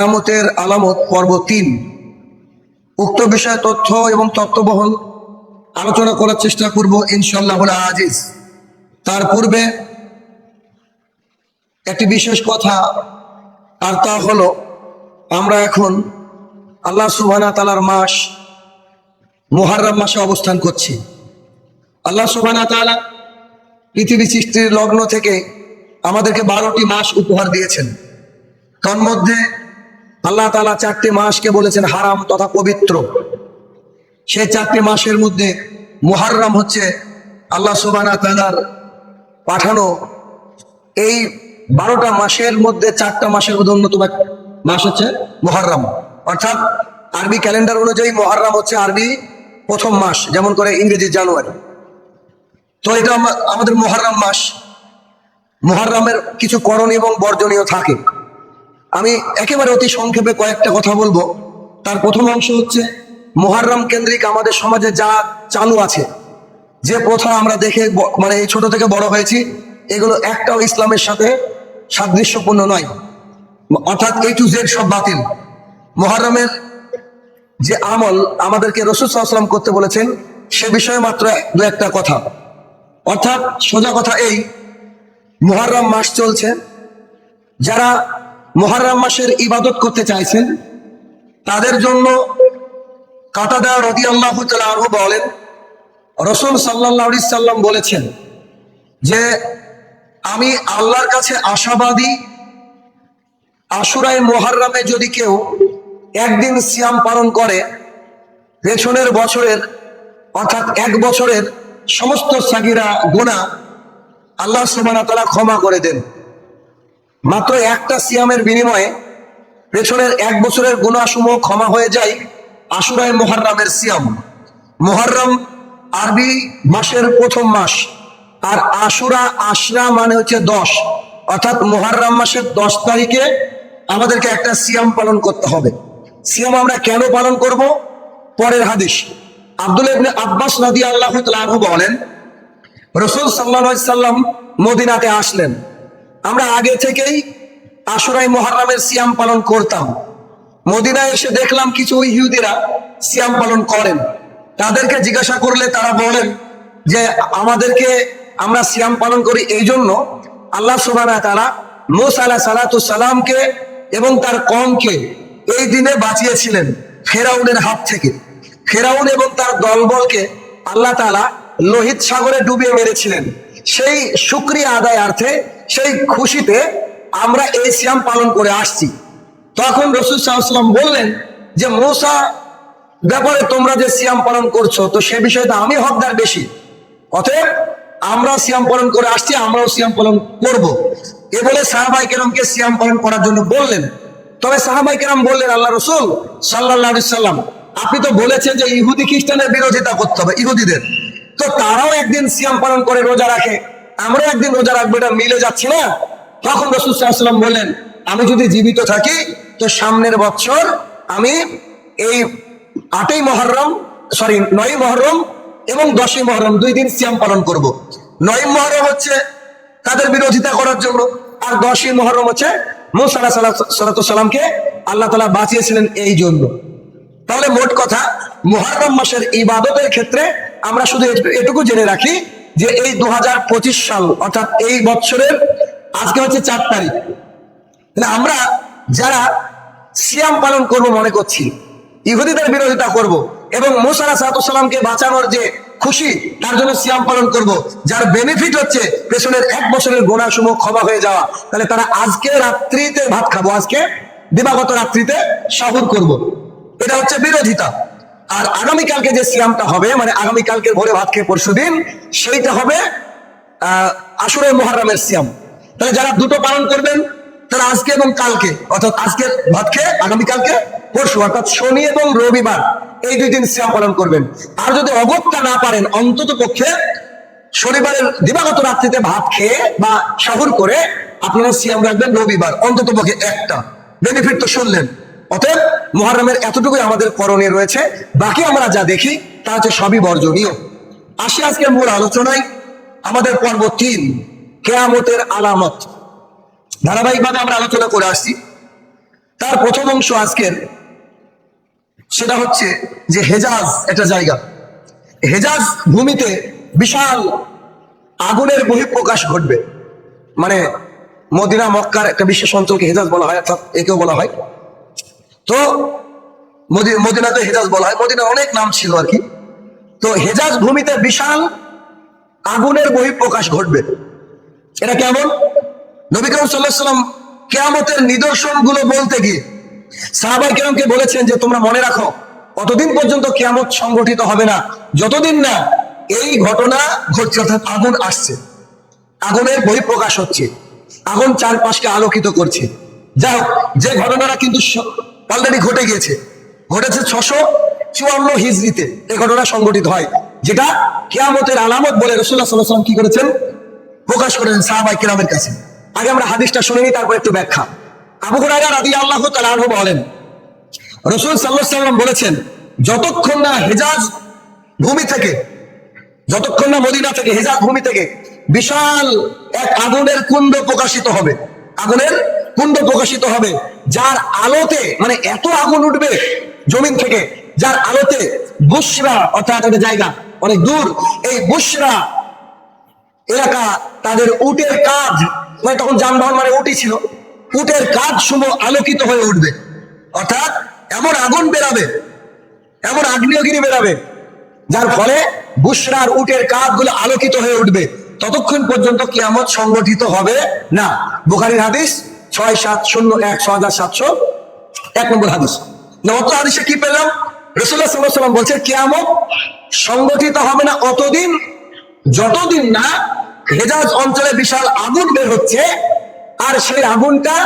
কেয়ামতের আলামত পর্ব তিন। উক্ত বিষয়ে তথ্য এবং তত্ত্ববহল আলোচনা করার চেষ্টা করব ইনশাল্লাহ আজিজ। তার পূর্বে একটি বিশেষ কথা, আর তা হলো, আমরা এখন আল্লাহ সুবহানা তালার মাস, মুহাররম মাসে অবস্থান করছি। আল্লাহ সুবহানা তালা পৃথিবী সৃষ্টির লগ্ন থেকে আমাদেরকে বারোটি মাস উপহার দিয়েছেন। তন্মধ্যে আল্লাহ তালা চারটি মাসকে বলেছেন হারাম তথা পবিত্র। সেই চারটি মাসের মধ্যে মুহাররম হচ্ছে আল্লাহ সুবানা তালার পাঠানো। এই বারোটা মাসের মধ্যে চারটা মাসের মধ্যে অন্যতম এক মাস হচ্ছে মুহাররম। অর্থাৎ আরবি ক্যালেন্ডার অনুযায়ী মুহাররম হচ্ছে আরবি প্রথম মাস, যেমন করে ইংরেজি জানুয়ারি। তো এটা আমাদের মুহাররম মাস। মুহাররমের কিছু করণীয় এবং বর্জনীয় থাকে। আমি একেবারে অতি সংক্ষেপে কয়েকটা কথা বলব। তার প্রথম অংশ হচ্ছে, মোহাররম কেন্দ্রিক আমাদের সমাজে যা চালু আছে, যে প্রথা আমরা দেখে মানে এই ছোট থেকে বড় হয়েছি, এগুলো একটাও ইসলামের সাথে সাদৃশ্যপূর্ণ নয়। অর্থাৎ এই টু জেড সব বাতিল। মোহাররমের যে আমল আমাদেরকে রসুল সাল্লাম করতে বলেছেন, সে বিষয়ে মাত্র দু একটা কথা। অর্থাৎ সোজা কথা এই, মুহররম মাস চলছে, যারা মহারাম মাসের ইবাদত করতে চাইছেন, তাদের জন্য কাতাদা রদি আল্লাহ আরও বলেন, রসুল সাল্লাহ সাল্লাম বলেছেন যে, আমি আল্লাহর কাছে আশাবাদী, আশুরায় মোহাররামে যদি কেউ একদিন সিয়াম পালন করে, পেছনের বছরের, অর্থাৎ এক বছরের সমস্ত সাগিরা গোনা আল্লাহ সুবানা তালা ক্ষমা করে দেন। মাত্র একটা সিয়ামের বিনিময়ে পেছনের এক বছরের গুণাসমূহ ক্ষমা হয়ে যায় আশুরায় মোহাররামের সিয়াম। মোহাররম আরবি মাসের প্রথম মাস, আর আশুরা, আশরা মানে হচ্ছে দশ। অর্থাৎ মোহাররম মাসের দশ তারিখে আমাদেরকে একটা সিয়াম পালন করতে হবে। সিয়াম আমরা কেন পালন করব? পরের হাদিস। আব্দুল ইবনে আব্বাস নদী আল্লাহ বলেন, রসুল সাল্লা সাল্লাম মদিনাতে আসলেন। আমরা আগে থেকেই আশুরাই মহারামের সিয়াম পালন করতাম। মদিনায় এসে দেখলাম কিছু ইহুদিরা সিয়াম পালন করেন। তাদেরকে জিজ্ঞাসা করলে তারা বলেন যে, আমাদেরকে আমরা সিয়াম পালন করি এই জন্য আল্লাহ সুবানা তারা মোস আলাহ সালাতু সালামকে এবং তার কমকে এই দিনে বাঁচিয়েছিলেন ফেরাউনের হাত থেকে। ফেরাউন এবং তার দলবলকে আল্লাহ তালা লোহিত সাগরে ডুবিয়ে মেরেছিলেন। সেই শুক্রিয়া আদায়ার্থে সেই খুশিতে আমরা এই সিয়াম পালন করে আসছি। তখন রসুল সাল্লাম বললেন যে, মৌসা, ব্যাপারে তোমরা যে সিয়াম পালন করছ, তো সে বিষয়ে তো আমি হকদার বেশি। অতএব আমরা সিয়াম পালন করে আসছি, আমরাও সিয়াম পালন করব। এ বলে সাহাবাই কেরমকে সিয়াম পালন করার জন্য বললেন। তবে সাহাবাই কেরম বললেন, আল্লাহ রসুল সাল্লাহ সাল্লাম আপনি তো বলেছেন যে ইহুদি খ্রিস্টানের বিরোধিতা করতে হবে, ইহুদিদের। তো তারাও একদিন সিয়াম পালন করে, রোজা রাখে। আমরা একদিন রোজা রাখব, এটা মিলে যাচ্ছে না? তখন রসুল বললেন, আমি যদি জীবিত থাকি, তো সামনের বছর আমি এই আটই মহরম সরি নয় মহরম এবং দশই মহরম দুই দিন সিয়াম পালন করব। নয় মহরম হচ্ছে তাদের বিরোধিতা করার জন্য, আর দশই মহরম হচ্ছে মুসাল্লাহ সাল্লামকে আল্লাহ তালা বাঁচিয়েছিলেন এই জন্য। তাহলে মোট কথা, মুহররম মাসের ইবাদতের ক্ষেত্রে আমরা শুধু এটুকু জেনে রাখি যে এই দু হাজার পঁচিশ সাল, অর্থাৎ এই বছরের আজকে হচ্ছে চার তারিখ। তাহলে আমরা যারা সিয়াম পালন করব মনে করছি, ইহুদিদের বিরোধিতা করব এবং মোসারা সালামকে বাঁচানোর যে খুশি, তার জন্য সিয়াম পালন করব, যার বেনিফিট হচ্ছে পেছনের এক বছরের গোনাসমূহ ক্ষমা হয়ে যাওয়া। তাহলে তারা আজকে রাত্রিতে ভাত খাব, আজকে দিবাগত রাত্রিতে সাহুর করব। এটা হচ্ছে বিরোধিতা। আর আগামীকালকে যে সিয়ামটা হবে মানে আগামীকালকে ভোরে ভাত খেয়ে পরশু দিন, সেইটা হবে আসরে মহারামের সিয়াম। তাহলে যারা দুটো পালন করবেন, তারা আজকে এবং কালকে, অর্থাৎ আজকে ভাত খেয়ে আগামীকালকে পরশু, অর্থাৎ শনি এবং রবিবার, এই দুই দিন সিয়াম পালন করবেন। আর যদি অগত্যা না পারেন, অন্তত পক্ষে শনিবারের দিবাগত রাত্রিতে ভাত খেয়ে বা সাহুর করে আপনারা সিয়াম রাখবেন রবিবার, অন্তত পক্ষে একটা। বেনিফিট তো শুনলেন। অতএব মহারামের এতটুকুই আমাদের করণীয় রয়েছে। বাকি আমরা যা দেখি, তা হচ্ছে সবই বর্জনীয়। আসি আজকের মূল আলোচনায়, আমাদের পর্ব তিন, কেয়ামতের আলামত। ধারাবাহিকভাবে আমরা আলোচনা করে আসছি। তার প্রথম অংশ আজকের, সেটা হচ্ছে যে হেজাজ একটা জায়গা। হেজাজ ভূমিতে বিশাল আগুনের বহিঃপ্রকাশ ঘটবে। মানে মদিনা, মক্কার একটা বিশেষ অঞ্চলকে হেজাজ বলা হয়, অর্থাৎ একেও বলা হয়। তো মদি- মদিনাতে হেজাজ বলা হয়। মদিনার অনেক নাম ছিল আর কি। তো হেজাজ ভূমিতে বিশাল আগুনের বহিঃপ্রকাশ ঘটবে। এটা কেমন? নবী সাল্লাহ সাল্লাম কেয়ামতের নিদর্শনগুলো বলতে গিয়ে সাহাবাই কেরামকে বলেছেন যে, তোমরা মনে রাখো কতদিন পর্যন্ত কেয়ামত সংগঠিত হবে না। যতদিন না এই ঘটনা ঘটছে, অর্থাৎ আগুন আসছে। আগুনের বহিঃপ্রকাশ হচ্ছে। আগুন চারপাশকে আলোকিত করছে। যাই হোক, যে ঘটনাটা কিন্তু অলরেডি ঘটে গিয়েছে। ঘটেছে ছশো চুয়ান্ন হিজড়িতে। এই ঘটনা সংগঠিত হয়। যেটা কেয়ামতের আলামত বলে রসুল্লাহ সাল্লাহ সাল্লাম কি করেছেন? প্রকাশ করেছেন সাহাবাই কিরামের কাছে। আগে আমরা হাদিসটা শুনে নিই, তারপর একটু ব্যাখ্যা। আবু হুরায়রা রাদিয়াল্লাহু আল্লাহ তাআলা বলেন, রসুল সাল্লাহ সাল্লাম বলেছেন, যতক্ষণ না হেজাজ ভূমি থেকে, যতক্ষণ না মদিনা থেকে হেজাজ ভূমি থেকে বিশাল এক আগুনের কুণ্ড প্রকাশিত হবে, আগুনের কুণ্ড প্রকাশিত হবে যার আলোতে মানে এত আগুন উঠবে জমিন থেকে, যার আলোতে বুসরা অর্থাৎ একটা জায়গা অনেক দূর, এই বুসরা এলাকা তাদের উটের কাজ মানে তখন যানবাহন মানে উটি ছিল, উটের কাজ সমূহ আলোকিত হয়ে উঠবে। অর্থাৎ এমন আগুন বেরাবে, এমন আগ্নেয়গিরি বেরাবে, যার ফলে বুসরার উটের কাঁধগুলো আলোকিত হয়ে উঠবে। ততক্ষণ পর্যন্ত কিয়ামত সংগঠিত হবে না। বুখারির হাদিস ছয় সাত শূন্য এক, ছয় হাজার সাতশো এক নম্বর হাদিস। নবত হাদিসে কি পেলাম? রসুল্লাহ সাল্লাহ সাল্লাম বলছে কিয়ামত সংগঠিত হবে না, অতদিন যতদিন না হেজাজ অঞ্চলে বিশাল আগুন বের হচ্ছে, আর সেই আগুনটা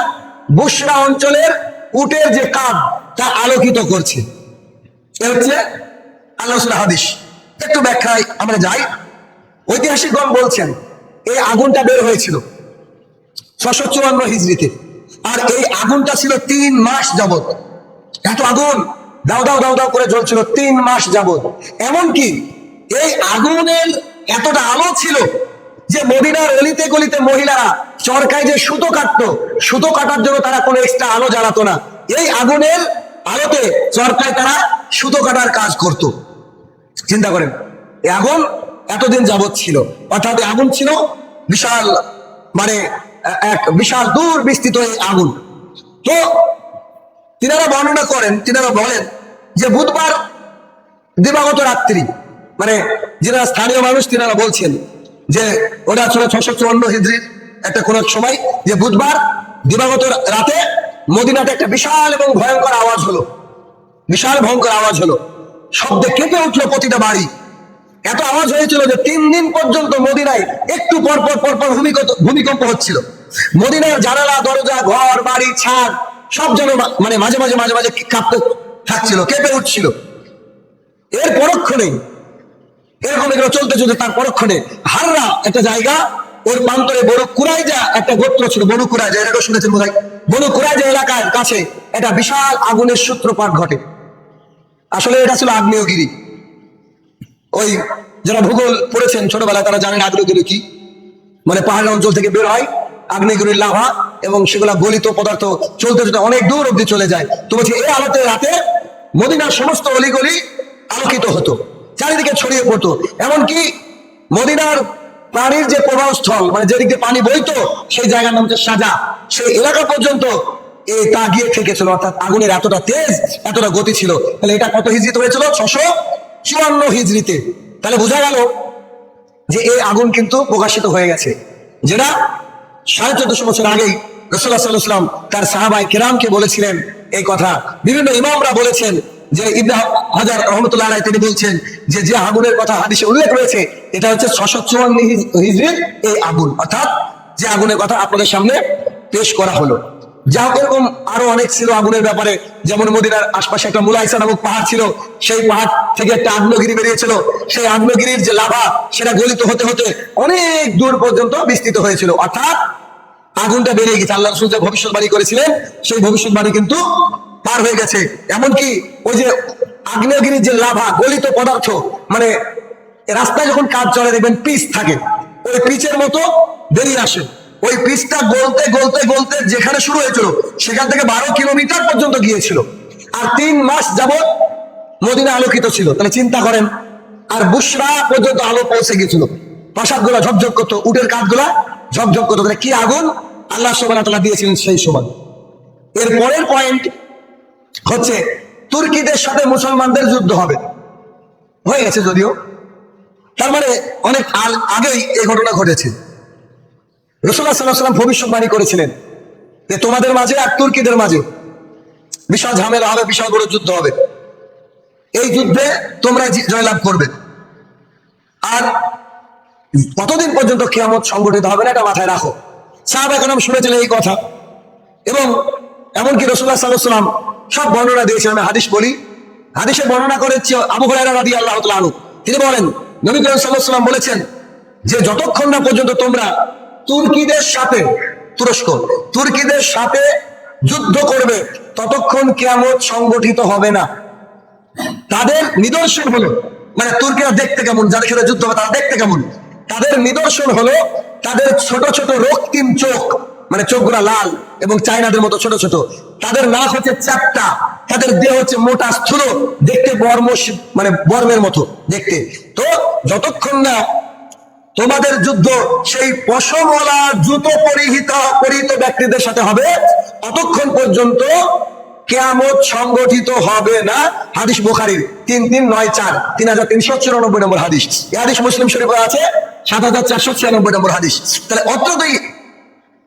বুসরা অঞ্চলের উটের যে কাঁধ তা আলোকিত করছে। এ হচ্ছে আল্লাহ হাদিস। একটু ব্যাখ্যায় আমরা যাই। ঐতিহাসিকগণ বলছেন, এই আগুনটা বের হয়েছিল। ছশো চুয়ান্ন হিজড়িতে। আর এই আগুনটা ছিল তিন মাস যাবত এত আগুন! দাও দাও দাও দাও করে জ্বলছিল তিন মাস যাবত এমনকি এই আগুনের এতটা আলো ছিল যে মদিনার অলিতে গলিতে মহিলারা চরকায় যে সুতো কাটতো, সুতো কাটার জন্য তারা কোনো এক্সট্রা আলো জ্বালাতো না। এই আগুনের আলোতে চরকায় তারা সুতো কাটার কাজ করত। চিন্তা করেন, এই আগুন এতদিন যাবৎ ছিল। অর্থাৎ আগুন ছিল বিশাল মানে এক বিশাল দূর বিস্তৃত এই আগুন। তো তিনারা বর্ণনা করেন, তিনারা বলেন যে বুধবার দিবাগত রাত্রি মানে যারা স্থানীয় মানুষ, তিনারা বলছেন যে ওটা ছিল ছশো চুয়ান্ন হিজড়ির একটা কোন সময়, যে বুধবার দিবাগত রাতে মদিনাতে একটা বিশাল এবং ভয়ঙ্কর আওয়াজ হলো। বিশাল ভয়ঙ্কর আওয়াজ হলো। শব্দে কেঁপে উঠল প্রতিটা বাড়ি। এত আওয়াজ হয়েছিল যে তিন দিন পর্যন্ত মদিনায় একটু পর পর পর পর ভূমিকম্প হচ্ছিল। মদিনার জানালা, দরজা, ঘর, বাড়ি, ছাদ, সব যেন মানে মাঝে মাঝে মাঝে মাঝে কাঁপতে থাকছিল, কেঁপে উঠছিল। এর পরক্ষণে, এরকম এগুলো চলতে চলতে তার পরক্ষণে হাররা একটা জায়গা, ওর প্রান্তরে বড় কুরাইজা একটা গোত্র ছিল বড় কুরাইজা, এটাকে শুনেছেন বোধ হয় বড় কুরাইজা এলাকার কাছে একটা বিশাল আগুনের সূত্রপাত ঘটে। আসলে এটা ছিল আগ্নেয়গিরি। ওই যারা ভূগোল পড়েছেন ছোটবেলায় তারা জানেন আগ্নেয়গিরি কি? মানে পাহাড় অঞ্চল থেকে বের হয়, আগ্নেয়গিরির লাভা এবং সেগুলা গলিত পদার্থ চলতে চলতে অনেক দূর অব্দি চলে যায়। তো বলছি এই আলোতে রাতে মদিনার সমস্ত অলিগলি আলোকিত হতো, চারিদিকে ছড়িয়ে পড়তো। এমনকি মদিনার পানির যে প্রবাহস্থল মানে যেদিকে পানি বইতো, সেই জায়গার নাম হচ্ছে সাজা। সেই এলাকা পর্যন্ত এ তা গিয়ে ঠেকেছিল, অর্থাৎ আগুনের এতটা তেজ, এতটা গতি ছিল। তাহলে এটা কত হিজড়িতে হয়েছিল? ছশো চুয়ান্ন হিজড়িতে। তাহলে বোঝা গেল যে এই আগুন কিন্তু প্রকাশিত হয়ে গেছে। যেটা সাড়ে চোদ্দশো বছর আগেই রসুল্লাহ সাল্লাম তার সাহাবাই কেরামকে বলেছিলেন এই কথা। বিভিন্ন ইমামরা বলেছেন যে ইবনে হাজার রহমতুল্লাহ আলাই তিনি বলছেন যে যে আগুনের কথা হাদিসে উল্লেখ রয়েছে, এটা হচ্ছে ছশো চুয়ান্ন হিজড়ির এই আগুন। অর্থাৎ যে আগুনের কথা আপনাদের সামনে পেশ করা হলো। যা হোক, এরকম আরও অনেক ছিল আগুনের ব্যাপারে। যেমন মদিনার আশপাশে একটা মুলাইসা নামক পাহাড় ছিল, সেই পাহাড় থেকে একটা আগ্নেয়গিরি বেরিয়েছিল। সেই আগ্নেয়গিরির যে লাভা, সেটা গলিত হতে হতে অনেক দূর পর্যন্ত বিস্তৃত হয়েছিল। অর্থাৎ আগুনটা বেরিয়ে গেছে। আল্লাহ রসুল যে ভবিষ্যৎবাণী করেছিলেন, সেই ভবিষ্যৎবাণী কিন্তু পার হয়ে গেছে। এমনকি ওই যে আগ্নেয়গিরির যে লাভা, গলিত পদার্থ মানে রাস্তায় যখন কাজ চলে দেখবেন পিচ থাকে, ওই পিচের মতো বেরিয়ে আসে। ওই পিচটা গলতে গলতে গলতে যেখানে শুরু হয়েছিল, সেখান থেকে বারো কিলোমিটার পর্যন্ত গিয়েছিল। আর তিন মাস যাবত মদিনা আলোকিত ছিল। তাহলে চিন্তা করেন, আর বুসরা পর্যন্ত আলো পৌঁছে গিয়েছিল। প্রাসাদগুলা ঝকঝক করতো, উটের কাঠগুলা ঝকঝক করতো। তাহলে কি আগুন? আল্লাহ সোবানা দিয়েছিলেন সেই সময়। এর পরের পয়েন্ট হচ্ছে, তুর্কিদের সাথে মুসলমানদের যুদ্ধ হবে। হয়ে গেছে যদিও। তার মানে অনেক আগেই এই ঘটনা ঘটেছে। রসুল্লাহ সাল্লাহ সাল্লাম ভবিষ্যৎবাণী করেছিলেন যে তোমাদের মাঝে আর তুর্কিদের মাঝে বিশাল ঝামেলা হবে, বিশাল বড় যুদ্ধ হবে। এই যুদ্ধে তোমরা জয়লাভ করবে। আর কতদিন পর্যন্ত কেয়ামত সংগঠিত হবে না, এটা মাথায় রাখো। সাহাব এখন শুনেছিলেন এই কথা। এবং এমনকি রসুল্লাহ সাল্লাহ সাল্লাম সব বর্ণনা দিয়েছেন, আমি হাদিস বলি। হাদিসে বর্ণনা করেছে আবু হুরায়রা রাদি আল্লাহ তিনি বলেন, নবী করিম সাল্লাহ সাল্লাম বলেছেন যে, যতক্ষণ না পর্যন্ত তোমরা তুর্কিদের সাথে, তুরস্ক, তুর্কিদের সাথে যুদ্ধ করবে, ততক্ষণ কেয়ামত সংগঠিত হবে না। তাদের নিদর্শন হলো মানে তুর্কিরা দেখতে কেমন, যাদের সাথে যুদ্ধ হবে তারা দেখতে কেমন? তাদের নিদর্শন হলো, তাদের ছোট ছোট রক্তিম চোখ মানে চোখগুলা লাল এবং চায়নাদের মতো ছোট ছোট, তাদের নাক হচ্ছে চাপটা তাদের দেহ হচ্ছে মোটা স্থূল, দেখতে বর্ম মানে বর্মের মতো দেখতে। তো যতক্ষণ না তোমাদের যুদ্ধ সেই পশমলা জুতো পরিহিত পরিহিত ব্যক্তিদের সাথে হবে। ততক্ষণ পর্যন্ত কেয়ামত সংগঠিত হবে না। হাদিস বুখারির তিন তিন নয় চার, তিন হাজার তিনশো চুরানব্বই নম্বর হাদিস। এই হাদিস মুসলিম শরীফে আছে, সাত হাজার চারশো ছিয়ানব্বই নম্বর হাদিস। তাহলে অত্র দুই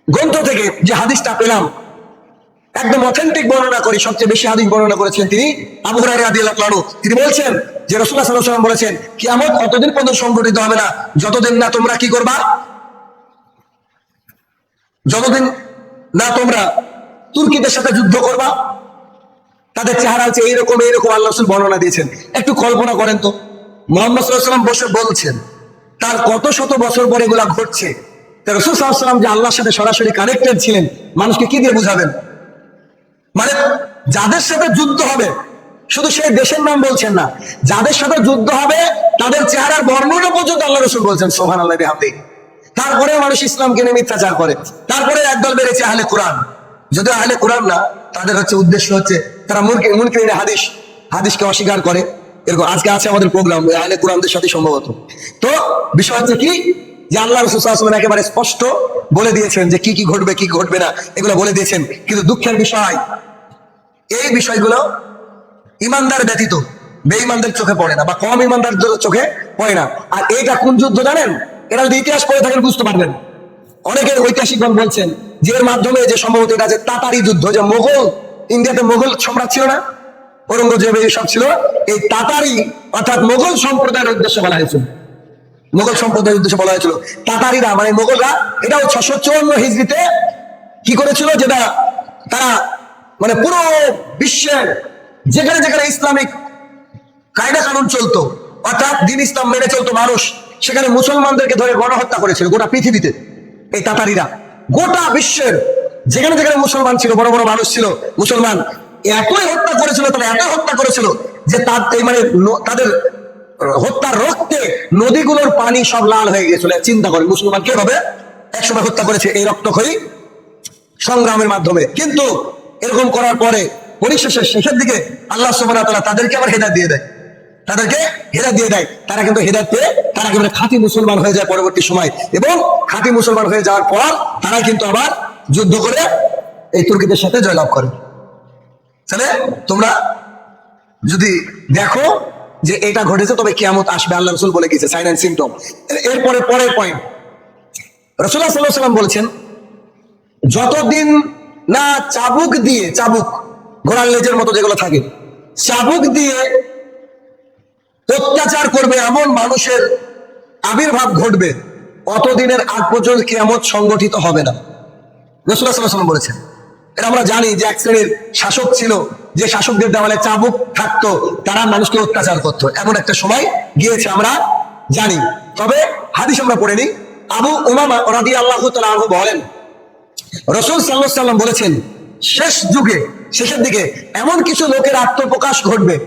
গ্রন্থ থেকে যে হাদিসটা পেলাম, একদম অথেন্টিক বর্ণনা করি, সবচেয়ে বেশি হাদিস বর্ণনা করেছেন তিনি আবু হুরায়রা রাদিয়াল্লাহু তিনি বলছেন যে আলাইহি ওয়াসাল্লাম বলেছেন, কিয়ামত অতদিন পর্যন্ত সংঘটিত হবে না। যতদিন না তোমরা কি করবা? যতদিন না তোমরা তুর্কিদের সাথে যুদ্ধ করবা, তাদের চেহারা হচ্ছে এইরকম এইরকম আল্লাহ বর্ণনা দিয়েছেন। একটু কল্পনা করেন তো, মোহাম্মদ সাল্লাম বসে বলছেন, তার কত শত বছর পরে এগুলা ঘটছে? রসুল সাল্লাম যে আল্লাহর সাথে সরাসরি কানেক্টেড ছিলেন, মানুষকে কি দিয়ে বুঝাবেন? মানে যাদের সাথে যুদ্ধ হবে শুধু সেই দেশের নাম বলছেন না, যাদের সাথে যুদ্ধ হবে, তাদের চেহারার বর্ণনা পর্যন্ত আল্লাহ রসুল বলছেন সোহান আল্লাহ হাতে তারপরে মানুষ ইসলামকে নিয়ে মিথ্যাচার করে। তারপরে একদল বেড়েছে আহলে কোরআন। যদি আহলে কোরআন না, তাদের হচ্ছে উদ্দেশ্য হচ্ছে তারা মুনকে মুনকে হাদিস, হাদিসকে অস্বীকার করে। এরকম আজকে আছে আমাদের প্রোগ্রাম আহলে কোরআনদের সাথে সম্ভবত। তো বিষয় হচ্ছে কি? যে আল্লাহ রসুল একেবারে স্পষ্ট বলে দিয়েছেন যে কি কি ঘটবে কি ঘটবে না, এগুলো বলে দিয়েছেন। কিন্তু দুঃখের বিষয়, এই বিষয়গুলো ইমানদার ব্যতীত বেঈমানদের চোখে পড়ে না বা কম ইমানদারদের চোখে পড়ে না। আর এটা কোন যুদ্ধ জানেন? এরা যদি ইতিহাস পড়ে থাকেন বুঝতে পারবেন। অনেকের ঐতিহাসিকগণ বলছেন যে এর মাধ্যমে যে সম্ভবত এটা যে তাতারি যুদ্ধ, যে মোগল, ইন্ডিয়াতে মোগল সম্রাট ছিল না? ঔরঙ্গজেব সব ছিল। এই তাতারি অর্থাৎ মোগল সম্প্রদায়ের উদ্দেশ্যে বলা হয়েছিল। মোগল সম্প্রদায়ের উদ্দেশ্যে বলা হয়েছিল। তাতারিরা মানে মোগলরা, এটাও ছশো চুয়ান্ন হিজড়িতে কি করেছিল? যেটা তারা মানে পুরো বিশ্বের যেখানে যেখানে ইসলামিক কায়দা কানুন চলতো, অর্থাৎ দিন ইসলাম মেনে চলতো মানুষ, সেখানে মুসলমানদেরকে ধরে গণহত্যা করেছিল গোটা পৃথিবীতে। এই তাতারিরা। গোটা বিশ্বের যেখানে যেখানে মুসলমান ছিল, বড় বড় মানুষ ছিল, মুসলমান এতই হত্যা করেছিল, তারা এত হত্যা করেছিল যে তার মানে তাদের হত্যার রক্তে নদীগুলোর পানি সব লাল হয়ে গেছিল চিন্তা করে মুসলমান কে হবে? একসময় হত্যা করেছে এই রক্তক্ষয়ী সংগ্রামের মাধ্যমে। কিন্তু এরকম করার পরে পরিশেষে শেষের দিকে আল্লাহ ওয়া তাদেরকে আবার হেদায়েত দিয়ে দেয়। তাদেরকে হেদায়েত দিয়ে দেয়। তারা কিন্তু হেদায়েত পেয়ে তারা একেবারে খাঁটি মুসলমান হয়ে যায় পরবর্তী সময় এবং খাঁটি মুসলমান হয়ে যাওয়ার পর তারা কিন্তু আবার যুদ্ধ করে এই তুর্কিদের সাথে জয়লাভ করে। তাহলে তোমরা যদি দেখো যে এটা ঘটেছে, তবে কিয়ামত আসবে, আল্লাহ রসুল বলে গেছে সাইন অ্যান্ড সিমটম এরপরে পরের পয়েন্ট রসুল্লাহ সাল্লাহ সাল্লাম বলেছেন, যতদিন না চাবুক দিয়ে, চাবুক ঘোড়ার লেজের মতো যেগুলো থাকে চাবুক দিয়ে অত্যাচার করবে এমন মানুষের আবির্ভাব ঘটবে, অতদিনের আগ পর্যন্ত কেয়ামত সংগঠিত হবে না। রসুল্লাহ সাল্লাহ সাল্লাম বলেছেন, এটা আমরা জানি যে এক শ্রেণির শাসক ছিল, যে শাসকদের দেওয়ালে চাবুক থাকতো, তারা মানুষকে অত্যাচার করতো। এমন একটা সময় গিয়েছে, আমরা জানি। তবে হাদিস আমরা পড়ে নিই। আবু উমামা রাদি আল্লাহ বলেন, রসুল সাল্লাহ সাল্লাম বলেছেন, শেষ যুগে শেষের দিকে এমন কিছু লোকের আত্মপ্রকাশ ঘটবে।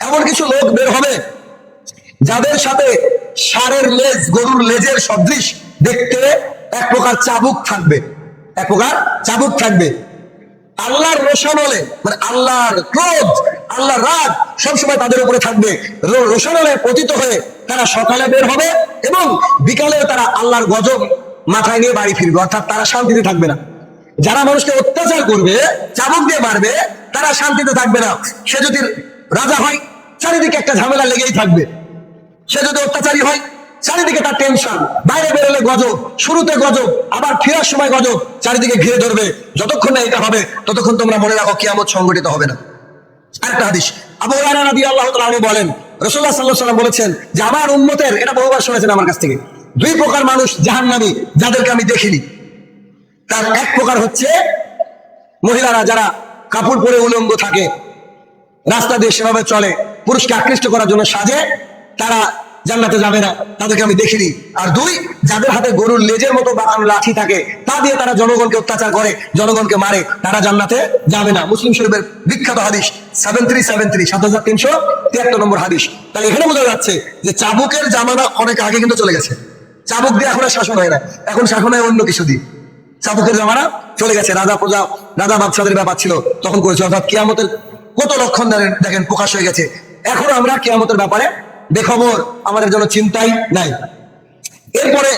এমন কিছু লোক বের হবে যাদের সাথে ষাঁড়ের লেজ, গরুর লেজের সদৃশ দেখতে এক প্রকার চাবুক থাকবে। এক প্রকার চাবুক থাকবে। আল্লাহর রোশানলে মানে আল্লাহর ক্রোধ, আল্লাহর রাগ সবসময় তাদের উপরে থাকবে। রো- রোশানলে পতিত হয়ে তারা সকালে বের হবে এবং বিকালে তারা আল্লাহর গজব মাথায় নিয়ে বাড়ি ফিরবে, অর্থাৎ তারা শান্তিতে থাকবে না। যারা মানুষকে অত্যাচার করবে, চাবুক দিয়ে মারবে, তারা শান্তিতে থাকবে না। সে যদি রাজা হয়, চারিদিকে একটা ঝামেলা লেগেই থাকবে। সে যদি অত্যাচারী হয়, চারিদিকে তার টেনশন বাইরে বেরোলে গজব, শুরুতে গজব, আবার ফেরার সময় গজব, চারিদিকে ঘিরে ধরবে। যতক্ষণ না এটা হবে, ততক্ষণ তোমরা মনে রাখো কিয়ামত সংগঠিত হবে না। আরেকটা হাদিস, আবু হুরায়রা রাদিয়াল্লাহু তাআলা আনহু বলেন, রাসূলুল্লাহ সাল্লাল্লাহু আলাইহি সাল্লাম বলেছেন যে, আমার উম্মতের, এটা বহুবার শুনেছেন আমার কাছ থেকে, দুই প্রকার মানুষ জাহান্নামী, যাদেরকে আমি দেখিনি। তার এক প্রকার হচ্ছে মহিলারা যারা কাপড় পরে উলঙ্গ থাকে, রাস্তা দিয়ে সেভাবে চলে, পুরুষকে আকৃষ্ট করার জন্য সাজে, তারা জান্নাতে যাবে না। তাদেরকে আমি দেখিনি। আর দুই, যাদের হাতে গরুর লেজের মতো বাঁকানো লাঠি থাকে, তা দিয়ে তারা জনগণকে অত্যাচার করে, জনগণকে মারে, তারা জান্নাতে যাবে না। মুসলিম শরীফের বিখ্যাত হাদিস সেভেন থ্রি সেভেন থ্রি সাত হাজার তিনশো তিয়াত্তর নম্বর হাদিস। তাহলে এখানে বোঝা যাচ্ছে যে চাবুকের জামানা অনেক আগে কিন্তু চলে গেছে। চাবুক দিয়ে এখন শাসন হয় না। এখন শাসন হয় অন্য কিছু দিয়ে। চাবুকের জামানা চলে গেছে। রাজা প্রজা, রাজা বাদশাদের ব্যাপার ছিল তখন করেছে। অর্থাৎ কিয়ামতের কত লক্ষণ দেখেন দেখেন প্রকাশ হয়ে গেছে। এখন আমরা কিয়ামতের ব্যাপারে বেখবর, আমাদের জন্য চিন্তাই নাই। এরপরে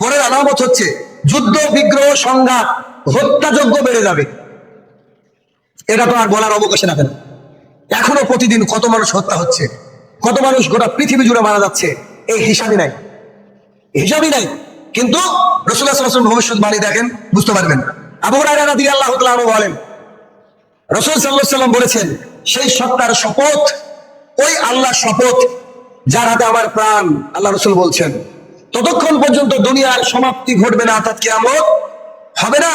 পরের আলামত হচ্ছে, যুদ্ধ, বিগ্রহ, সংঘাত হত্যাযোগ্য বেড়ে যাবে। এটা তো আর বলার অবকাশে রাখে না এখনও প্রতিদিন কত মানুষ হত্যা হচ্ছে, কত মানুষ গোটা পৃথিবী জুড়ে মারা যাচ্ছে, এই হিসাবই নাই। হিসাবই নাই। কিন্তু রসুল্লাহ সাল্লাম ভবিষ্যৎ বাণী দেখেন, বুঝতে পারবেন। আবু বলেন রসুল সাল্লাল্লাহু সাল্লাম বলেছেন, সেই সত্তার শপথ, ওই আল্লাহ শপথ, যার হাতে আমার প্রাণ আল্লাহ রসুল বলছেন। ততক্ষণ পর্যন্ত দুনিয়ার সমাপ্তি ঘটবে না, অর্থাৎ কিয়ামত হবে না।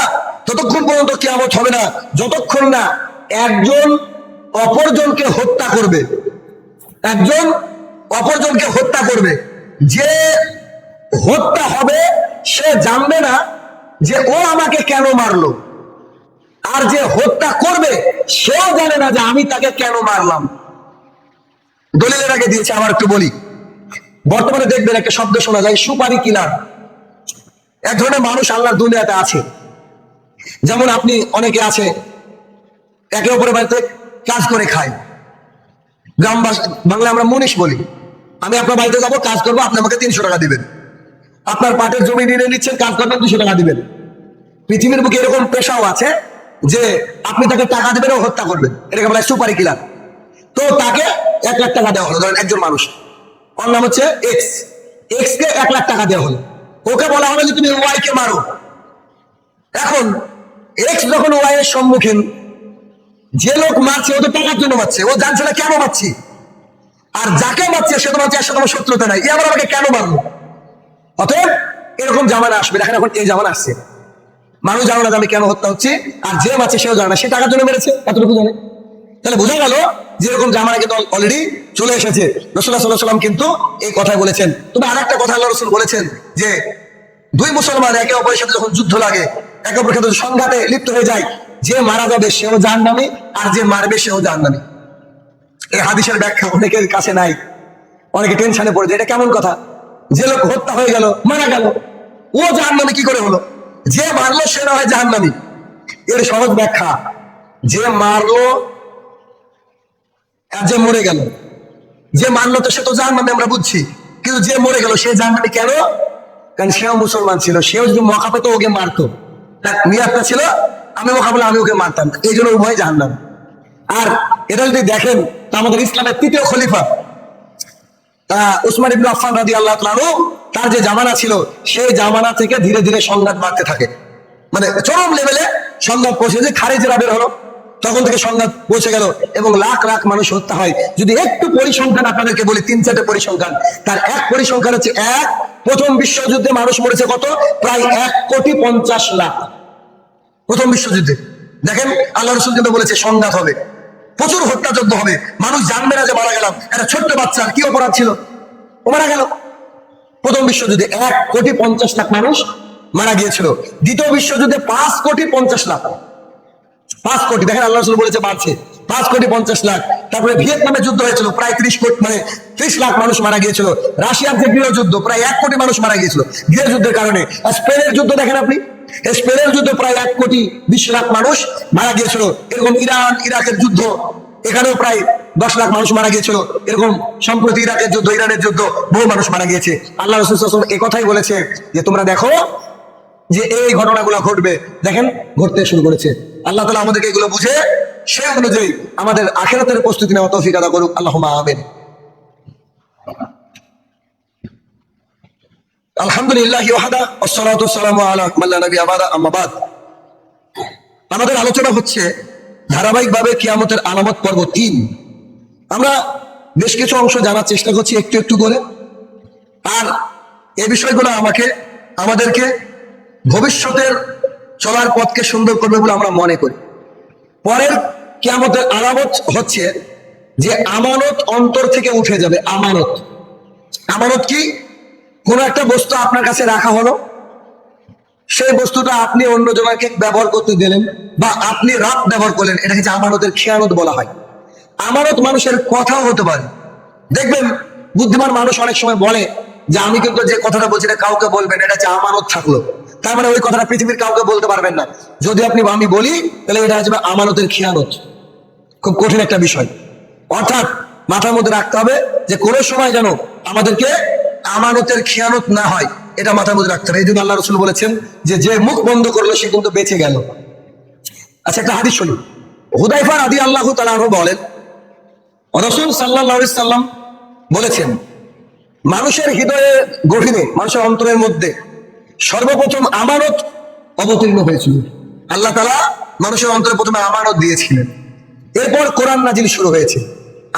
ততক্ষণ পর্যন্ত কিয়ামত হবে না, যতক্ষণ না একজন অপরজনকে হত্যা করবে। একজন অপরজনকে হত্যা করবে। যে হত্যা হবে, সে জানবে না যে ও আমাকে কেন মারলো। আর যে হত্যা করবে, সেও জানে না যে আমি তাকে কেন মারলাম। দলিলের আগে দিয়েছে আমার একটু বলি। বর্তমানে দেখবেন একটা শব্দ শোনা যায়, সুপারি কিলার। এক ধরনের মানুষ আল্লাহর দুনিয়াতে আছে। যেমন আপনি অনেকে আছে, একে অপরের বাড়িতে কাজ করে খায়। গ্রাম ভাষা বাংলা আমরা মনীষ বলি। আমি আপনার বাড়িতে যাব, কাজ করব, আপনি আমাকে তিনশো টাকা দিবেন। আপনার পাটের জমি নিয়ে নিচ্ছেন, কাজ করবেন, দুশো টাকা দিবেন। পৃথিবীর বুকে এরকম পেশাও আছে যে আপনি তাকে টাকা দেবেন ও হত্যা করবেন। এটাকে বলা সুপারি কিলার। তো তাকে এক লাখ টাকা দেওয়া হলো, ধরেন একজন মানুষ। ওর নাম হচ্ছে এক্স এক্স কে এক লাখ টাকা দেওয়া হলো। ওকে বলা হবে যে তুমি ওয়াই কে মারো। এখন এক্স যখন ওয়াই এর সম্মুখীন, যে লোক মারছে, ও তো টাকার জন্য মারছে। ও জানছে না কেন মারছি। আর যাকে মারছে, সে তো মারছে এর সাথে আমার শত্রুতা নাই। এ আবার আমাকে কেন মারলো? অতএব এরকম জামানা আসবে। দেখেন এখন এই জামানা আসছে। মানুষ জানে না কেন হত্যা হচ্ছে, আর যে মাছে সেও জানে না। সে টাকার জন্য মেরেছে, এতটুকু জানে। তাহলে বোঝা গেল যে এরকম জামানা কিন্তু অলরেডি চলে এসেছে। রসুল্লাহ সাল্লাহ সাল্লাম কিন্তু এই কথা বলেছেন। তবে আর একটা কথা আল্লাহ রসুল বলেছেন যে, দুই মুসলমান একে অপরের সাথে যখন যুদ্ধ লাগে, একে অপরের সাথে সংঘাতে লিপ্ত হয়ে যায়, যে মারা যাবে সেও জান নামে আর যে মারবে সেও জান নামে এই হাদিসের ব্যাখ্যা অনেকের কাছে নাই। অনেকে টেনশনে পড়ে যায়। এটা কেমন কথা? যে লোক হত্যা হয়ে গেল, মারা গেল, ও জাহান নামে কি করে হলো? যে মারলো, সে না হয় জাহান নামী এর সহজ ব্যাখ্যা, যে মারলো যে মরে গেল। যে মারলো তো সে তো জাহান আমরা বুঝছি। কিন্তু যে মরে গেল, সে জাহান কেন? কারণ সেও মুসলমান ছিল, সেও যদি মকা ওকে মারতো। তার ছিল, আমি মকা বলে আমি ওকে মারতাম। এই জন্য উভয় জাহান নাম আর এটা যদি দেখেন, তো আমাদের ইসলামের তৃতীয় খলিফা উসমান ইবনে আফফান রাদিয়াল্লাহু তাআলা আনহু, তার যে জামানা ছিল সেই জামানা থেকে ধীরে ধীরে সংঘাত বাড়তে থাকে। মানে চরম লেভেলে সংঘাত পৌঁছে যে খারিজেরা বের হলো। তখন থেকে সংঘাত পৌঁছে গেল এবং লাখ লাখ মানুষ হত্যা হয়। যদি একটু পরিসংখ্যান আপনাদেরকে বলি তিন চারটে পরিসংখ্যান। তার এক পরিসংখ্যান হচ্ছে এক প্রথম বিশ্বযুদ্ধে মানুষ মরেছে কত? প্রায় এক কোটি পঞ্চাশ লাখ। প্রথম বিশ্বযুদ্ধে। দেখেন আল্লাহ রসুল কিন্তু বলেছে সংঘাত হবে। প্রচুর হত্যাযজ্ঞ হবে। মানুষ জানবে না যে মারা গেলাম। একটা ছোট্ট বাচ্চার কি অপরাধ ছিল? ও মারা গেল। প্রথম বিশ্বযুদ্ধে এক কোটি পঞ্চাশ লাখ মানুষ মারা গিয়েছিল। দ্বিতীয় বিশ্বযুদ্ধে পাঁচ কোটি পঞ্চাশ লাখ। পাঁচ কোটি, দেখেন আল্লাহ রসুল বলেছে বাড়ছে। পাঁচ কোটি পঞ্চাশ লাখ। তারপরে ভিয়েতনামে যুদ্ধ হয়েছিল, প্রায় ত্রিশ কোটি মানে ত্রিশ লাখ মানুষ মারা গিয়েছিল। রাশিয়ার যে গৃহযুদ্ধ প্রায় এক কোটি মানুষ মারা গিয়েছিল গৃহযুদ্ধের কারণে। আর স্পেনের যুদ্ধ দেখেন আপনি। স্পেনের যুদ্ধ প্রায় এক কোটি বিশ লাখ মানুষ মারা গিয়েছিল। এরকম ইরান, ইরাকের যুদ্ধ, এখানেও প্রায় দশ লাখ মানুষ মারা গিয়েছিল। এরকম সম্প্রতি ইরাকের যুদ্ধ, ইরানের যুদ্ধ, বহু মানুষ মারা গিয়েছে। আল্লাহ রসুল কথাই বলেছে যে, তোমরা দেখো যে এই ঘটনাগুলো ঘটবে। দেখেন, ঘটতে শুরু করেছে। আল্লাহ তালা আমাদেরকে এগুলো বুঝে সে অনুযায়ী আমাদের আখেরাতের প্রস্তুতি নেওয়া তৌফিক আদা করুক। আল্লাহ আমিন। আমাদের আলোচনা হচ্ছে ধারাবাহিকভাবে কিয়ামতের আলামত পর্ব তিন। আমরা বেশ কিছু অংশ জানার চেষ্টা করছি একটু একটু করে। আর এই বিষয়গুলো আমাকে, আমাদেরকে ভবিষ্যতের চলার পথকে সুন্দর করবে বলে আমরা মনে করি। পরের কিয়ামতের আলামত হচ্ছে যে আমানত অন্তর থেকে উঠে যাবে, আমানত। আমানত কি? কোন একটা বস্তু আপনার কাছে রাখা হলো? সেই বস্তুটা আপনি অন্য জনকে ব্যবহার করতে দিলেন বা আপনি রাত ব্যবহার করলেন, এটাকে যে আমানতের খেয়ানত বলা হয়। আমানত মানুষের কথাও হতে পারে। দেখবেন, বুদ্ধিমান মানুষ অনেক সময় বলে যে, আমি কিন্তু যে কথাটা বলছি এটা কাউকে বলবেন এটা হচ্ছে আমানত থাকল। তার মানে ওই কথাটা পৃথিবীর কাউকে বলতে পারবেন না। যদি আপনি আমি বলি, তাহলে এটা হচ্ছে আমানতের খেয়ানত। খুব কঠিন একটা বিষয়। অর্থাৎ মাথার মধ্যে রাখতে হবে যে, কোনো সময় যেন আমাদেরকে আমানতের খেয়ানত না হয়, এটা মাথার মধ্যে রাখতে হবে। এই জন্য আল্লাহ রসুল বলেছেন যে যে মুখ বন্ধ করল, সে কিন্তু বেঁচে গেল। আচ্ছা একটা হাদিস শুনি। হুদাইফার আদি আল্লাহ তালাহ বলেন, রসুল সাল্লাহ সাল্লাম বলেছেন, মানুষের হৃদয়ে গভীরে, মানুষের অন্তরের মধ্যে সর্বপ্রথম আমানত অবতীর্ণ হয়েছিল। আল্লাহ তালা মানুষের অন্তরে প্রথমে আমানত দিয়েছিলেন। এরপর কোরআন নাজিল শুরু হয়েছে।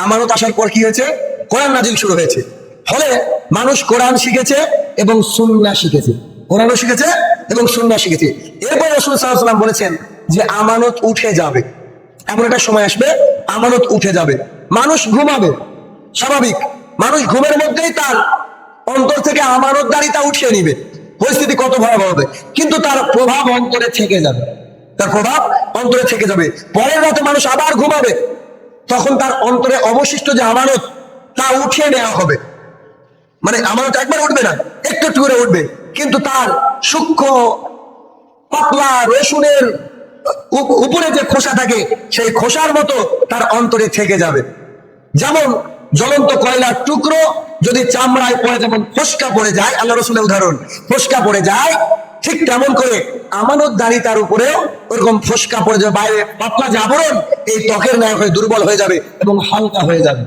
আমানত আসার পর কি হয়েছে? কোরআন নাজিল শুরু হয়েছে। ফলে মানুষ কোরআন শিখেছে এবং সুন্না শিখেছে। কোরআনও শিখেছে এবং সুন্না শিখেছে। এরপর রসুল বলেছেন যে আমানত উঠে যাবে। এমন একটা সময় আসবে, আমানত উঠে যাবে। মানুষ ঘুমাবে, স্বাভাবিক। মানুষ ঘুমের মধ্যেই তার অন্তর থেকে আমানতদারিতা উঠিয়ে নিবে। পরিস্থিতি কত ভয়াবহ হবে। কিন্তু তার প্রভাব অন্তরে থেকে যাবে। তার প্রভাব অন্তরে থেকে যাবে। পরের রাতে মানুষ আবার ঘুমাবে। তখন তার অন্তরে অবশিষ্ট যে আমানত, তা উঠিয়ে নেওয়া হবে। মানে আমানত একবার উঠবে না, একটু একটু করে উঠবে। কিন্তু তার সূক্ষ্ম, পাতলা রসুনের উপরে যে খোসা থাকে, সেই খোসার মতো তার অন্তরে থেকে যাবে। যেমন জ্বলন্ত কয়লার টুকরো, যদি চামড়ায় পড়ে, যেমন ফসকা পড়ে যায়, আল্লাহ রসুলের উদাহরণ, ফসকা পড়ে যায়, ঠিক তেমন করে আমানত দাঁড়ি তার উপরেও ওরকম ফসকা পড়ে যাবে, বাইরে পাতলা যে আবরণ, এই ত্বকের নায়ক হয়ে দুর্বল হয়ে যাবে এবং হালকা হয়ে যাবে।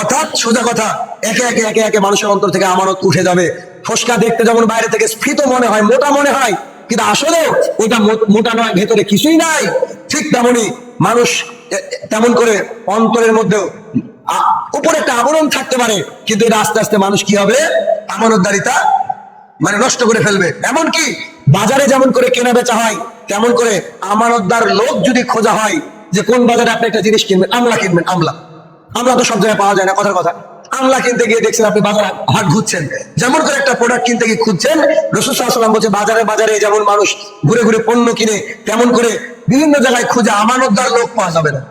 অর্থাৎ সোজা কথা, একে একে একে একে মানুষের অন্তর থেকে আমানত উঠে যাবে। ফসকা দেখতে যেমন বাইরে থেকে স্ফীত মনে হয়, মোটা মনে হয়, কিন্তু আসলে ওটা মোটা নয়, ভেতরে কিছুই নাই। ঠিক তেমনই মানুষ তেমন করে অন্তরের মধ্যেও উপরে একটা আবরণ থাকতে পারে, কিন্তু এটা আস্তে আস্তে মানুষ কি হবে? আমানতদারিতা মানে নষ্ট করে ফেলবে। এমনকি বাজারে যেমন করে কেনা বেচা হয়, তেমন করে আমানতদার লোক যদি খোঁজা হয় যে কোন বাজারে আপনি একটা জিনিস কিনবেন, আমলা কিনবেন, আমলা। আমরা তো সব জায়গায় পাওয়া যায় না, কথার কথা। আমলা কিনতে গিয়ে দেখছেন আপনি বাজার হাট ঘুরছেন। যেমন করে একটা প্রোডাক্ট কিনতে গিয়ে খুঁজছেন, রসুল সাল্লাম বলছে বাজারে বাজারে যেমন মানুষ ঘুরে ঘুরে পণ্য কিনে, তেমন করে বিভিন্ন জায়গায় খুঁজে আমানতদার লোক পাওয়া যাবে না।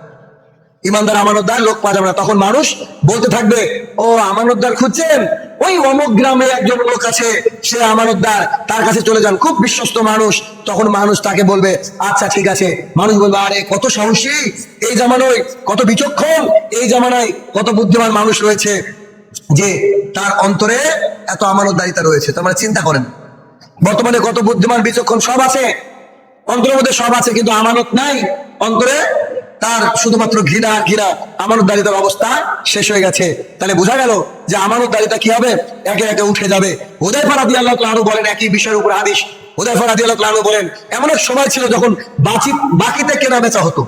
ইমানদার, আমানতদার লোক পাওয়া যাবে না। তখন মানুষ বলতে থাকবে, ও, আমানতদার খুঁজছেন? ওই অমুক গ্রামে একজন লোক আছে, সে আমানতদার, তার কাছে চলে যান। খুব বিশ্বস্ত মানুষ। তখন মানুষ তাকে বলবে আচ্ছা ঠিক আছে। মানুষ বলবে, আরে, কত সাহসী! এই জামানায় কত বিচক্ষণ! এই জামানায় কত বুদ্ধিমান মানুষ রয়েছে যে তার অন্তরে এত আমানতদারিতা রয়েছে। তোমরা চিন্তা করেন। বর্তমানে কত বুদ্ধিমান, বিচক্ষণ সব আছে। অন্তরের মধ্যে সব আছে, কিন্তু আমানত নাই। অন্তরে তার শুধুমাত্র ঘৃণা ঘৃণা আমানতদারিতার অবস্থা শেষ হয়ে গেছে। তাহলে বোঝা গেল যে আমানত আমানতদারিতা কি হবে? একে একে উঠে যাবে। হুদাই ফারাদি আল্লাহ তালু বলেন একই বিষয়ের উপর আদিস হুদাই ফারাদি আল্লাহ তালু বলেন, এমন এক সময় ছিল যখন বাকি, বাকিতে কেনা বেচা হতো।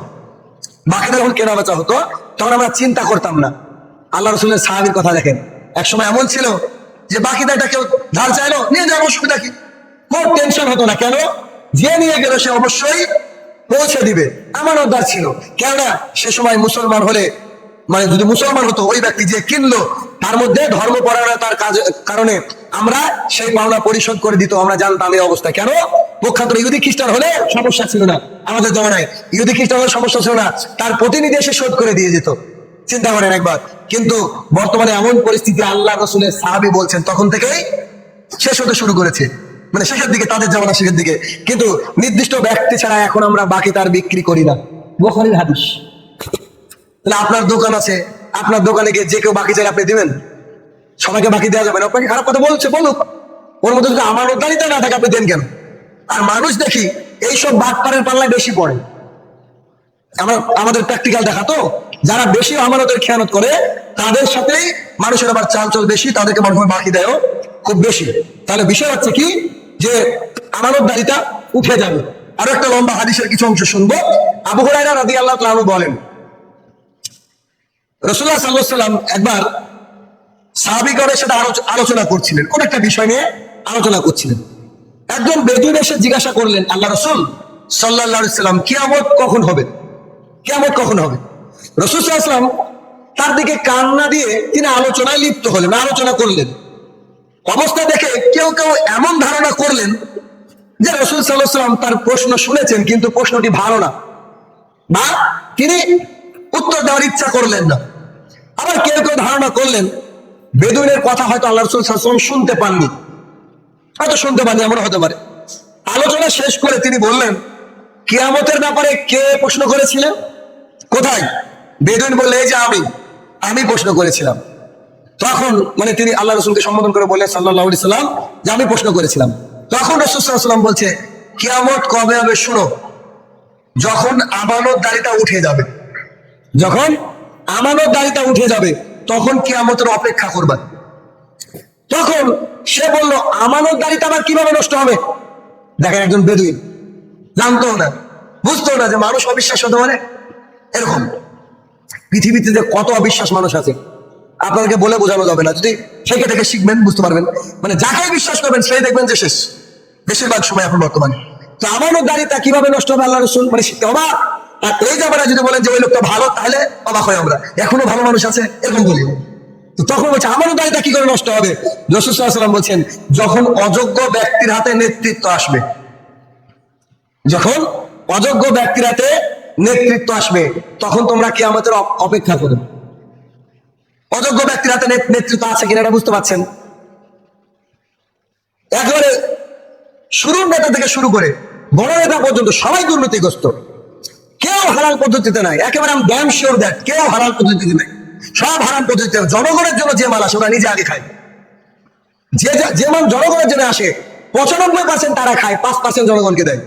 বাকিতে যখন কেনা বেচা হতো, তখন আমরা চিন্তা করতাম না। আল্লাহ রসুলের সাহাবির কথা দেখেন। এক সময় এমন ছিল যে বাকিটা এটা কেউ ধার চাইলো, নিয়ে যাওয়ার অসুবিধা কি? কোন টেনশন হতো না। কেন? যে নিয়ে গেল সে অবশ্যই পৌঁছে দিবে। আমার উদ্ধার ছিল। কেননা সে সময় মুসলমান হলে মানে যদি মুসলমান হতো, ওই ব্যক্তি যে কিনলো, তার মধ্যে ধর্মপরায়ণতার কাজ কারণে আমরা সেই পাওনা পরিশোধ করে দিত, আমরা জানতাম এই অবস্থা। কেন? পক্ষান্তর ইহুদি খ্রিস্টান হলে সমস্যা ছিল না, আমাদের জমানায়। ইহুদি খ্রিস্টান হলে সমস্যা ছিল না, তার প্রতিনিধি এসে শোধ করে দিয়ে যেত। চিন্তা করেন একবার। কিন্তু বর্তমানে এমন পরিস্থিতি আল্লাহ রসুলের সাহাবি বলছেন, তখন থেকেই শেষ হতে শুরু করেছে। মানে শেষের দিকে, তাদের জামানা শেষের দিকে। কিন্তু নির্দিষ্ট ব্যক্তি ছাড়া এখন আমরা বাকি তার বিক্রি করি না। বোখারির হাদিস। তাহলে আপনার দোকান আছে, আপনার দোকানে গিয়ে যে কেউ বাকি চাইলে আপনি দিবেন? সবাইকে বাকি দেওয়া যাবে না। আপনাকে খারাপ কথা বলছে, বলুক। ওর মধ্যে যদি আমার উদ্ধারিতা না থাকে, আপনি দেন কেন? আর মানুষ দেখি, এইসব বাটপারের পাল্লায় বেশি পড়ে। আমার, আমাদের প্র্যাকটিক্যাল দেখা তো, যারা বেশি আমানতের খেয়ানত করে, তাদের সাথেই মানুষের আবার চালচল বেশি, তাদেরকে মানুষ বাকি দেয় খুব বেশি। তাহলে বিষয় হচ্ছে কি যে আমানত আমানতদারিতা উঠে যাবে। আরও একটা লম্বা হাদিসের কিছু অংশ শুনব। আবু হুরায়রা রাদিয়াল্লাহু তাআলা বলেন রসুল্লাহ সাল্লাম একবার সাহাবিগণের সাথে আলোচ- আলোচনা করছিলেন। কোন একটা বিষয় নিয়ে আলোচনা করছিলেন। একজন বেদুইন এসে জিজ্ঞাসা করলেন, আল্লাহ রসুল সাল্লাহ সাল্লাম কিয়ামত কখন হবে? কিয়ামত কখন হবে? রসুল সাল্লাম তার দিকে কান্না দিয়ে তিনি আলোচনায় লিপ্ত হলেন, আলোচনা করলেন। অবস্থা দেখে কেউ কেউ এমন ধারণা করলেন যে রসুল সাল্লাম তার প্রশ্ন শুনেছেন, কিন্তু প্রশ্নটি ভালো না। বা তিনি উত্তর দেওয়ার ইচ্ছা করলেন না। আবার কেউ কেউ ধারণা করলেন, বেদুইনের কথা হয়তো আল্লাহ রসুল সাল্লাম শুনতে পাননি। হয়তো শুনতে পাননি এমন হতে পারে। আলোচনা শেষ করে তিনি বললেন, কিয়ামতের ব্যাপারে কে প্রশ্ন করেছিলেন? কোথায়? বেদুইন বললে, এই যে আমি আমি প্রশ্ন করেছিলাম। তখন মানে তিনি আল্লাহ রসুলকে সম্বোধন করে বললেন সাল্লাহ সাল্লাম, যে আমি প্রশ্ন করেছিলাম। তখন রসুল সাল্লাম বলছে, কিয়ামত কবে হবে শুনো। যখন আমানত দাড়িটা উঠে যাবে, যখন আমানত দাড়িটা উঠে যাবে, তখন কিয়ামতের অপেক্ষা করবা। তখন সে বলল, আমানত দাড়িটা আবার কীভাবে নষ্ট হবে? দেখেন একজন বেদুইন, জানতো না, বুঝতো না যে মানুষ অবিশ্বাস হতে পারে। এরকম, পৃথিবীতে যে কত অবিশ্বাস মানুষ আছে। আপনাকে বলে বোঝানো যাবে না। যদি থেকে থেকে শিখবেন, বুঝতে পারবেন। মানে যাকে বিশ্বাস করবেন, সেই দেখবেন যে শেষ। বেশিরভাগ সময় এখন বর্তমানে। তো আমারও দাড়িটা কীভাবে নষ্ট হবে আল্লাহ রসুল? মানে শিখতে অবাক আর এই জামানা যদি বলেন যে, ওই লোকটা ভালো, তাহলে অবাক হয় আমরা। এখনও ভালো মানুষ আছে, এরকম বলি। তো তখন বলছে, আমারও দাড়িটা কি করে নষ্ট হবে? রসুলাম বলছেন, যখন অযোগ্য ব্যক্তির হাতে নেতৃত্ব আসবে, যখন অযোগ্য ব্যক্তির হাতে নেতৃত্ব আসবে, তখন তোমরা কি আমাদের অপেক্ষা করো অযোগ্য ব্যক্তির হাতে নেতৃত্ব আছে কিনা এটা বুঝতে পারছেন? একেবারে শুরুর নেতা থেকে শুরু করে বড় নেতা পর্যন্ত সবাই দুর্নীতিগ্রস্ত। কেউ হারাল পদ্ধতিতে নাই। একেবারে আমি ড্যাম শিওর দ্যাট কেউ হারাল পদ্ধতিতে নাই। সব হারাম পদ্ধতিতে জনগণের জন্য যে মাল আসে, ওরা নিজে আগে খায়। যে যে মাল জনগণের জন্য আসে, পঁচানব্বই পার্সেন্ট তারা খায়, পাঁচ পার্সেন্ট জনগণকে দেয়।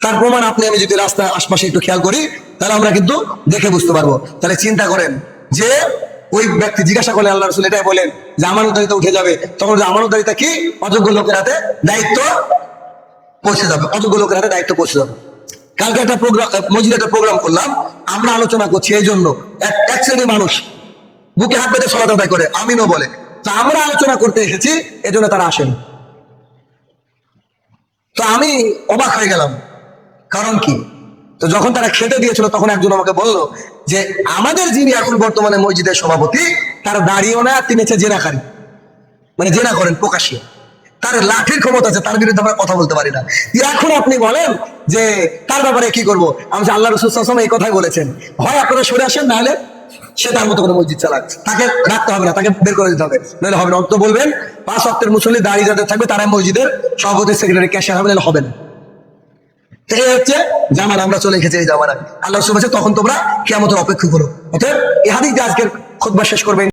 তার প্রমাণ আপনি, আমি যদি রাস্তার আশপাশে একটু খেয়াল করি, তাহলে আমরা কিন্তু দেখে বুঝতে পারব। তাহলে চিন্তা করেন যে ওই ব্যক্তি জিজ্ঞাসা করলেন আল্লাহ রসুল, এটাই বলেন যে আমানতদারিতা উঠে যাবে। তখন আমানতদারিতা কি? অযোগ্য লোকের হাতে দায়িত্ব পৌঁছে যাবে। অযোগ্য লোকের হাতে দায়িত্ব পৌঁছে যাবে। কালকে একটা প্রোগ্রাম মসজিদে একটা প্রোগ্রাম করলাম। আমরা আলোচনা করছি এই জন্য। এক এক শ্রেণির মানুষ বুকে হাত পেতে সলাত আদায় করে, আমিনও বলে। তো আমরা আলোচনা করতে এসেছি, এজন্য তারা আসেন। তো আমি অবাক হয়ে গেলাম। কারণ কি? তো যখন তারা খেতে দিয়েছিল, তখন একজন আমাকে বলল যে, আমাদের যিনি এখন বর্তমানে মসজিদের সভাপতি, তার দাঁড়িয়েও না তিনি হচ্ছে জেনাকারী। মানে জেনা করেন, প্রকাশ্যে। তার লাঠির ক্ষমতা আছে, তার বিরুদ্ধে আমরা কথা বলতে পারি না। এখন আপনি বলেন যে, তার ব্যাপারে কি করব? আমি আল্লাহ রসুল এই কথাই বলেছেন। হয় আপনারা সরে আসেন, নাহলে সে তার মতো করে মসজিদ চালাক। তাকে রাখতে হবে না, তাকে বের করে দিতে হবে। নাহলে হবে না। অন্ত বলবেন, পাঁচ অক্টের মুসল্লি দাঁড়িয়ে যাদের থাকবে তারাই মসজিদের সভাপতি, সেক্রেটারি, ক্যাশিয়ার হবে, নাহলে হবে না। তো এই হচ্ছে জামানা, আমরা চলে এসেছি এই জামানা আল্লাহ রসুল তখন তোমরা কেমন অপেক্ষা করো। অতএব এই হাদিস আজকের খুতবা শেষ করবে।